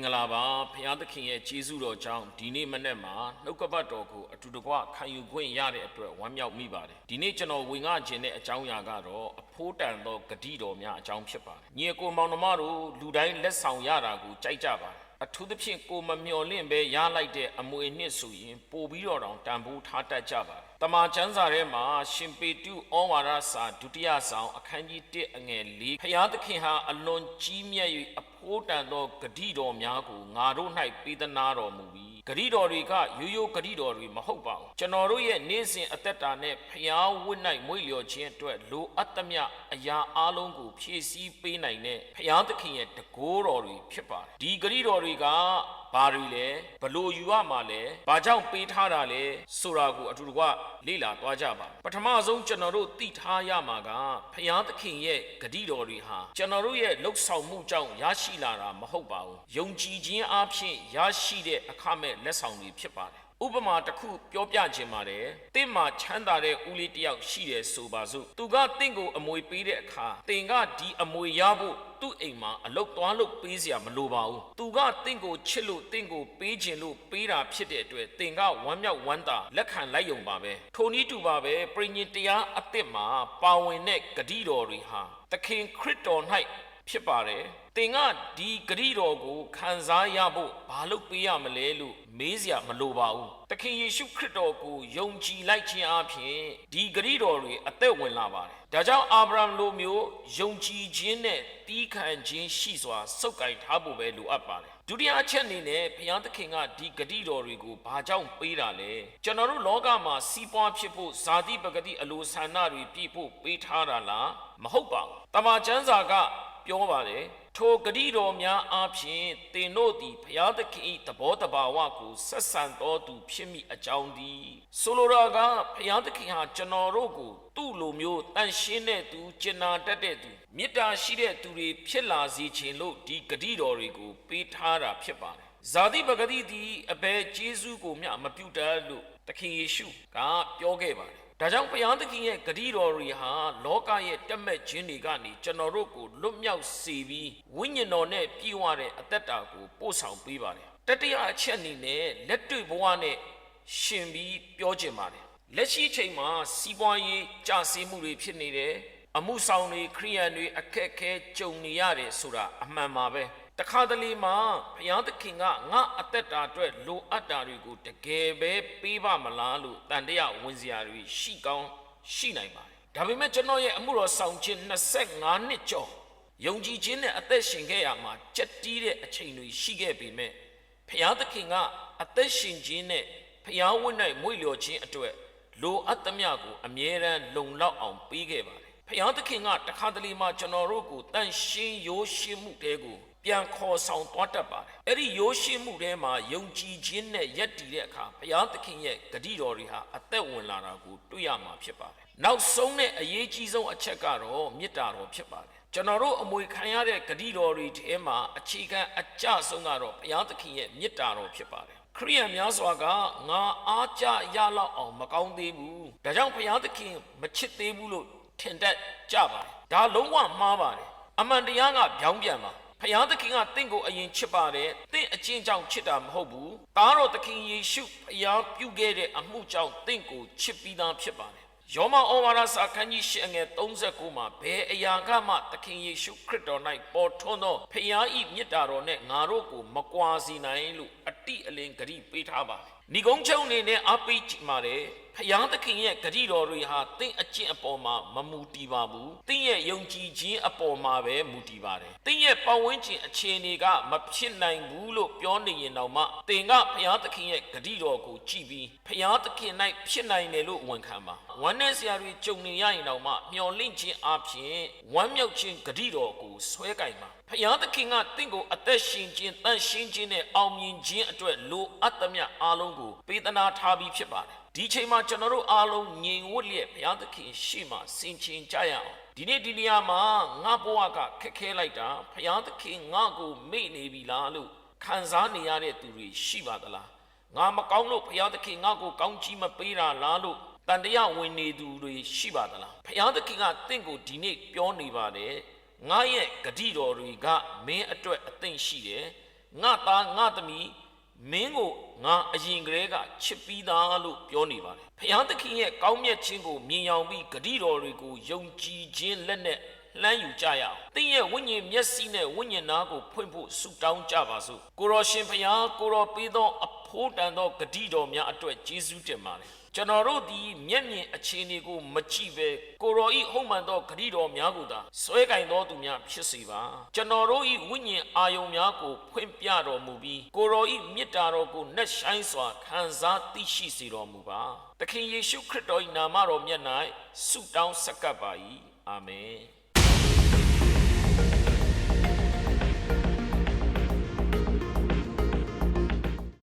င်္ဂလာပါဖရာသခင်ရဲ့ကျေးဇူးတော်ကြောင့်ဒီနေ့မနေ့မှာနှုတ်ကပတ်တော်ကိုအတူတကွခံယူခွင့်ရတဲ့အတွက်ဝမ်းမြောက်မိပါတယ်ဒီနေ့ကျွန်တော်ဝင်ငှခြင်းတဲ့အကြောင်းအရာကတော့အဖိုးတန်သောဂတိတော်များအကြောင်းဖြစ်ပါတယ်ညီအကိုမောင်နှမတို့လူတိုင်းလက်ဆောင်ရတာကိုကြိုက်ကြပါတယ်အထူးသဖြင့်ကိုမမျော်လင့်ပဲရလိုက်တဲ့အမွေနှစ်ဆိုရင်ပို့ပြီးတော့တောင်တန်ဖိုးထားတတ်ကြပါတယ်တမန်ကျမ်းစာထဲမှာရှင်ပေတုဩဝါဒစာဒုတိယဆောင်အခန်းကြီး1အငယ်4ဖရာသခင်ဟာအလွန်ကြီးမြတ်၍ အဖိုးတန်သောဂတိတော်များကိုငါတို့၌ပေးသနာတော်မူပြီးဂတိတော်တွေကရိုးရိုးဂတိတော်တွေမဟုတ်ပါဘူးကျွန်တော်တို့ရဲ့နေ့စဉ်အသက်တာနဲ့ဖရာဝတ်၌မွေ့လျော်ခြင်းအတွက်လိုအပ်သမျှအရာအလုံးကိုဖြည့်ဆည်းပေးနိုင်တဲ့ဖရာသခင်ရဲ့တကိုးတော်တွေဖြစ်ပါတယ်ဒီဂတိတော်တွေက ဘာတွေလဲဘလို့ယူရမှာလဲဘာကြောင့်ပေးထားတာလဲဆိုတာကိုအတူတကွလေ့လာသွားကြပါပထမဆုံးကျွန်တော်တို့သိထားရမှာကဖရာသခင်ရဲ့ဂတိတော်တွေဟာကျွန်တော်တို့ရဲ့လှုပ်ဆောင်မှုကြောင့်ရရှိလာတာမဟုတ်ပါဘူးယုံကြည်ခြင်းအပြင်ရရှိတဲ့အခမဲ့လက်ဆောင်တွေဖြစ်ပါတယ် ဥပမာတစ်ခုပြောပြခြင်းပါတယ်တင့်မှာချမ်းသာတဲ့ဦးလေးတယောက်ရှိတယ်ဆိုပါစို့သူကတင့်ကိုအမွေပေးတဲ့အခါတင်ကဒီအမွေရဖို့သူ့အိမ်မှာအလုတ်သွားလို့ပေးစရာမလိုပါဘူးသူကတင့်ကိုချစ်လို့တင့်ကိုပေးခြင်းလို့ပေးတာဖြစ်တဲ့အတွက်တင်ကဝမ်းမြောက်ဝမ်းသာလက်ခံလိုက်ယုံပါပဲထိုနည်းတူပါပဲပြဉ္ဉ္တရားအသစ်မှာပါဝင်တဲ့ဂတိတော်တွေဟာသခင်ခရစ်တော်၌ ဖြစ်ပါတယ်။တင်ကဒီဂရိတော်ကိုခံစားရဖို့ဘာလို့ပေးရမလဲလို့မေးစရာမလိုပါဘူး။တခင်ယေရှုခရစ်တော်ကိုယုံကြည်လိုက်ခြင်းအပြင်ဒီဂရိတော်တွေအသက်ဝင်လာပါတယ်။ဒါကြောင့်အာဗြဟံလိုမျိုးယုံကြည်ခြင်းနဲ့တီးခံခြင်းရှိစွာစုပ်ကိုင်ထားဖို့ပဲလိုအပ်ပါတယ်။ဒုတိယအချက်အနေနဲ့ဘုရားသခင်ကဒီဂတိတော်တွေကိုဘာကြောင့်ပေးတာလဲကျွန်တော်တို့လောကမှာစီးပွားဖြစ်ဖို့ဇာတိပဂတိအလိုဆန္ဒတွေပြည့်ဖို့ပေးထားတာလားမဟုတ်ပါဘူး။တမန်ကျမ်းစာက ပြောပါတယ်ထိုဂတိတော်များအားဖြင့်သင်တို့သည်ဘုရားသခင်၏သဘောတဘာဝကိုဆက်ဆံတော်သူဖြစ်မိအကြောင်းသည်ဆိုလိုတာကဘုရားသခင်ဟာကျွန်တော်တို့ကိုသူ့လိုမျိုးတန်ရှင်းတဲ့သူကျင်နာတတ်တဲ့သူမေတ္တာရှိတဲ့သူတွေဖြစ်လာစေခြင်းလို့ဒီဂတိတော်တွေကိုပေးထားတာဖြစ်ပါတယ် ဇာတိပဂတိသည်အဘယ်ကျေးဇူးကိုမျှမပြုတတ်လို့သခင်ယေရှုကပြောခဲ့ပါတယ်ဒါကြောင့်ဘုရားသခင်ရဲ့ဂတိတော်တွေဟာလောကရဲ့တက်မဲ့ခြင်းတွေကနေကျွန်တော်တို့ကိုလွတ်မြောက်စေပြီးဝိညာဉ်တော်နဲ့ပြည့်ဝတဲ့အသက်တာကိုပို့ဆောင်ပေးပါတယ်တတိယအချက်အနေနဲ့လက်တွေ့ဘဝနဲ့ရှင်ပြီးပြောခြင်းပါတယ်လက်ရှိချိန်မှာစီးပွားရေးကျဆင်းမှုတွေဖြစ်နေတယ်အမှုဆောင်တွေခရိယန်တွေအခက်အခဲကြုံနေရတယ်ဆိုတာအမှန်ပါပဲတခါတလေမှာဘုရားသခင်ကငါအသက်တာအတွက်လိုအပ်တာတွေကိုတကယ်ပဲပေးပါမလားလို့တန်တရားဝင်စရာတွေရှိကောင်းရှိနိုင်ပါတယ်ဒါပေမဲ့ကျွန်တော်ရဲ့အမှုတော်ဆောင်ခြင်း25နှစ်ကျော်ယုံကြည်ခြင်းနဲ့အသက်ရှင်ခဲ့ရမှာကြက်တီးတဲ့အချိန်တွေရှိခဲ့ပေမဲ့ဘုရားသခင်ကအသက်ရှင်ခြင်းနဲ့ဘုရားဝတ်၌မွေ့လျော်ခြင်းအတွက်လိုအပ်သမျှကိုအမြဲတမ်းလုံလောက်အောင်ပေးခဲ့ပါတယ် ဖျားသခင်ကတခါတလေမှကျွန်တော်တို့ကိုတန်ရှင်းရိုးရှင်းမှုတဲကိုပြန်ခေါ်ဆောင်သွားတတ်ပါတယ်အဲ့ဒီရိုးရှင်းမှုထဲမှာယုံကြည်ခြင်းနဲ့ယက်တည်တဲ့အခါဘုရားသခင်ရဲ့ဂတိတော်တွေဟာအသက်ဝင်လာတာကိုတွေ့ရမှာဖြစ်ပါတယ်နောက်ဆုံးနဲ့အရေးကြီးဆုံးအချက်ကတော့မေတ္တာတော်ဖြစ်ပါတယ်ကျွန်တော်တို့အမွေခံရတဲ့ဂတိတော်တွေထဲမှာအခြေခံအကျဆုံးကတော့ဘုရားသခင်ရဲ့မေတ္တာတော်ဖြစ်ပါတယ်ခရိယန်များစွာကငါအားကြရလောက်အောင်မကောင်းသေးဘူးဒါကြောင့်ဘုရားသခင်မချစ်သေးဘူးလို့ ထင်တတ်ကြပါတယ်ဒါလုံးဝမှားပါတယ်အမှန်တရားကပြောင်းပြန်ပါဖယားသခင်ကတင့်ကိုအရင်ချစ်ပါတယ်တင့်အချင်းကြောင့်ချစ်တာမဟုတ်ဘူးသားတော်သခင်ယေရှုဖယားပြုခဲ့တဲ့အမှုကြောင့်တင့်ကိုချစ်ပြီးသားဖြစ်ပါတယ်ယောမဩဝါဒစာခန်းကြီးရှအငယ်39မှာဘယ်အရာကမှသခင်ယေရှုခရစ်တော်၌ပေါ်ထွန်းသောဖယားဤမြတ်တာတော်နဲ့ငါတို့ကိုမကွာစေနိုင်လို့အ တိအလင်းဂရိပေးထားပါတယ်။ဏိကုံးချုံနေနဲ့အပိကြည့်ပါတယ်။ဖယားသခင်ရဲ့ဂရိတော်တွေဟာတင့်အကျင့်အပေါ်မှာမမူတည်ပါဘူး။တင့်ရဲ့ယုံကြည်ခြင်းအပေါ်မှာပဲမူတည်ပါတယ်။တင့်ရဲ့ပတ်ဝန်းကျင်အခြေအနေကမဖြစ်နိုင်ဘူးလို့ပြောနေရင်တော့မှတင်ကဖယားသခင်ရဲ့ဂရိတော်ကိုကြည်ပြီးဖယားသခင်၌ဖြစ်နိုင်တယ်လို့ဝန်ခံပါ။ဝမ်းနဲ့ဆရာတွေကြုံနေရရင်တော့မှမျော်လင့်ခြင်းအပြင်ဝမ်းမြောက်ခြင်းဂရိတော်ကိုဆွဲကင်ပါ ဖယားသခင်ကတင့်ကိုအသက်ရှင်ခြင်းတန်ရှင်းခြင်းနဲ့အောင်မြင်ခြင်းအတွက်လိုအပ်သမျှအားလုံးကိုပေးသနာထားပြီးဖြစ်ပါတယ်ဒီချိန်မှာကျွန်တော်တို့အားလုံးငြိမ်ဝတ်လျက်ဘုရားသခင်ရှေ့မှာဆင်ခြင်ကြရအောင်ဒီနေ့ဒီနေရာမှာငါဘဝကခက်ခဲလိုက်တာဘုရားသခင်ငါ့ကိုမေ့နေပြီလားလို့ခံစားနေရတဲ့သူတွေရှိပါသလားငါမကောင်းလို့ဘုရားသခင်ငါ့ကိုကောင်းချီးမပေးတာလားလို့တန်တရားဝင်နေသူတွေရှိပါသလားဘုရားသခင်ကတင့်ကိုဒီနေ့ပြောနေပါတယ် ငါရဲ့ဂတိတော်တွေကမင်းအတွက်အသင့်ရှိတယ်ငါသားငါသမီးမင်းကိုငါအရင်ကတည်းကချစ်ပြီးသားလို့ပြောနေပါတယ်ဖျားသခင်ရဲ့ကောင်းမြတ်ခြင်းကိုမြင်ရောက်ပြီးဂတိတော်တွေကိုယုံကြည်ခြင်းလက်နဲ့ လှမ်းယူကြရအောင်။သင်ရဲ့ဝိညာဉ်မျက်စိနဲ့ဝိညာဉ်နာကိုဖွင့်ဖို့ဆုတောင်းကြပါစို့။ကိုရောရှင်ဖျားကိုရောပေးသောအဖိုးတန်သောဂတိတော်များအတွက်ကျေးဇူးတင်ပါတယ်။ကျွန်တော်တို့ဒီမျက်မြင်အခြေအနေကိုမကြည့်ပဲကိုရောဤဟုတ်မှန်သောဂတိတော်များကိုသာဆွဲကင်သောသူများဖြစ်စေပါကျွန်တော်တို့ဤဝိညာဉ်အာယုံများကိုဖွင့်ပြတော်မူပြီးကိုရောဤမေတ္တာတော်ကိုနှက်ဆိုင်စွာခံစားသိရှိစေတော်မူပါသခင်ယေရှုခရစ်တော်၏နာမတော်မြတ်၌ဆုတောင်းဆက်ကပ်ပါ၏အာမင်